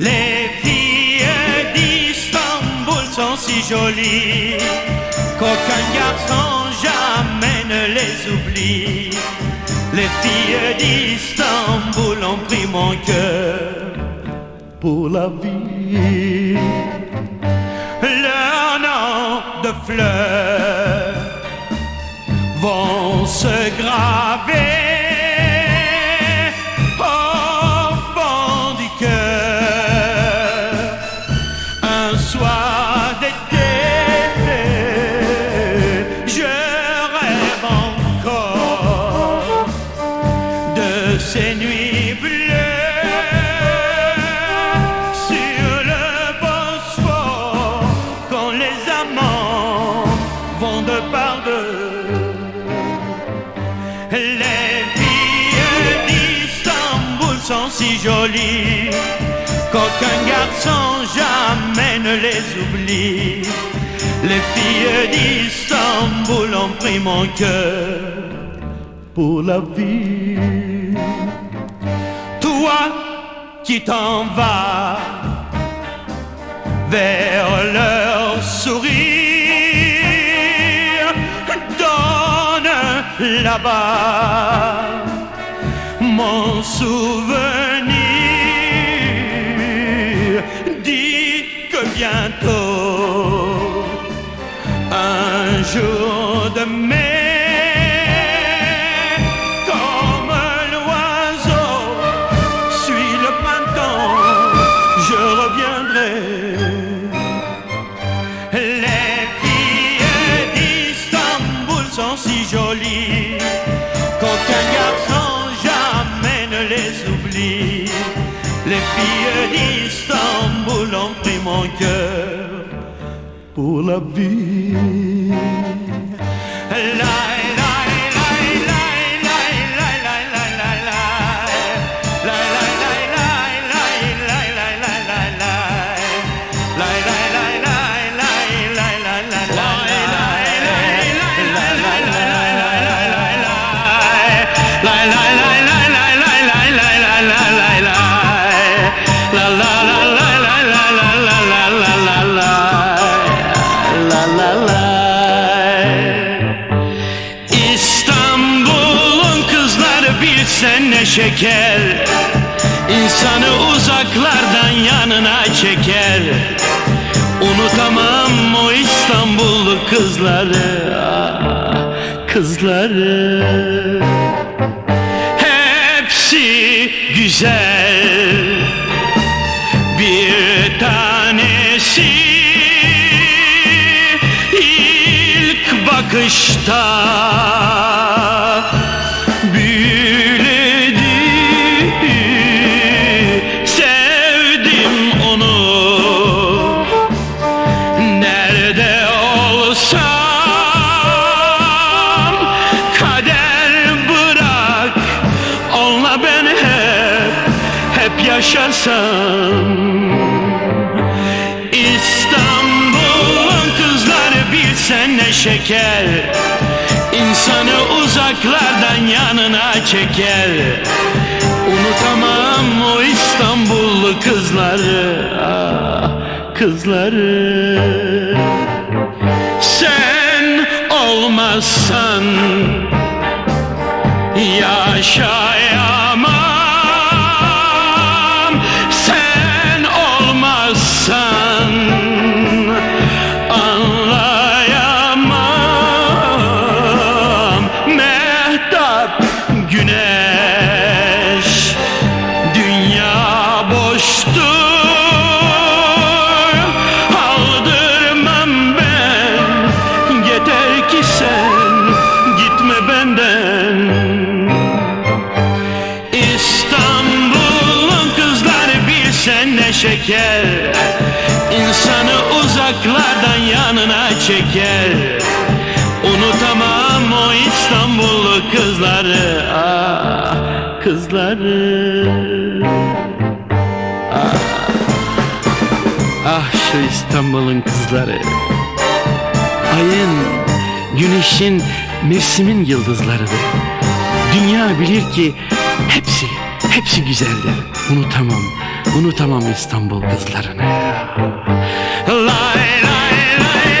Les filles d'Istanbul sont si jolies qu'aucun garçon jamais ne les oublie. Les filles d'Istanbul ont pris mon cœur pour la vie. Leur nom de fleurs vont se graver si jolies qu'aucun garçon jamais ne les oublie. Les filles d'Istanbul ont pris mon cœur pour la vie. Toi qui t'en vas vers leur sourire, donne là-bas mon souvenir. Bientôt, un jour de mai, comme l'oiseau suit le printemps, je reviendrai. Les filles d'Istanbul sont si jolies qu'aucun garçon jamais ne les oublie. Les filles d'Istanbul ont pris mon cœur pour la vie. Şeker İnsanı uzaklardan yanına çeker. Unutamam o İstanbullu kızları Kızları. Hepsi güzel. Bir tanesi ilk bakışta yaşasam İstanbul'un kızları bilsen ne şeker. İnsanı uzaklardan yanına çeker. Unutamam o İstanbullu kızları ah, Kızları. Sen olmazsan yaşayamam şeker. İnsanı uzaklardan yanına çeker. Unutamam o İstanbullu kızları. Ah kızları. Ah, ah şu İstanbul'un kızları. Ayın, güneşin, mevsimin yıldızlarıdır. Dünya bilir ki hepsi, Hepsi güzeldi. Unutamam, unutamam İstanbul kızlarını. Lay lay lay.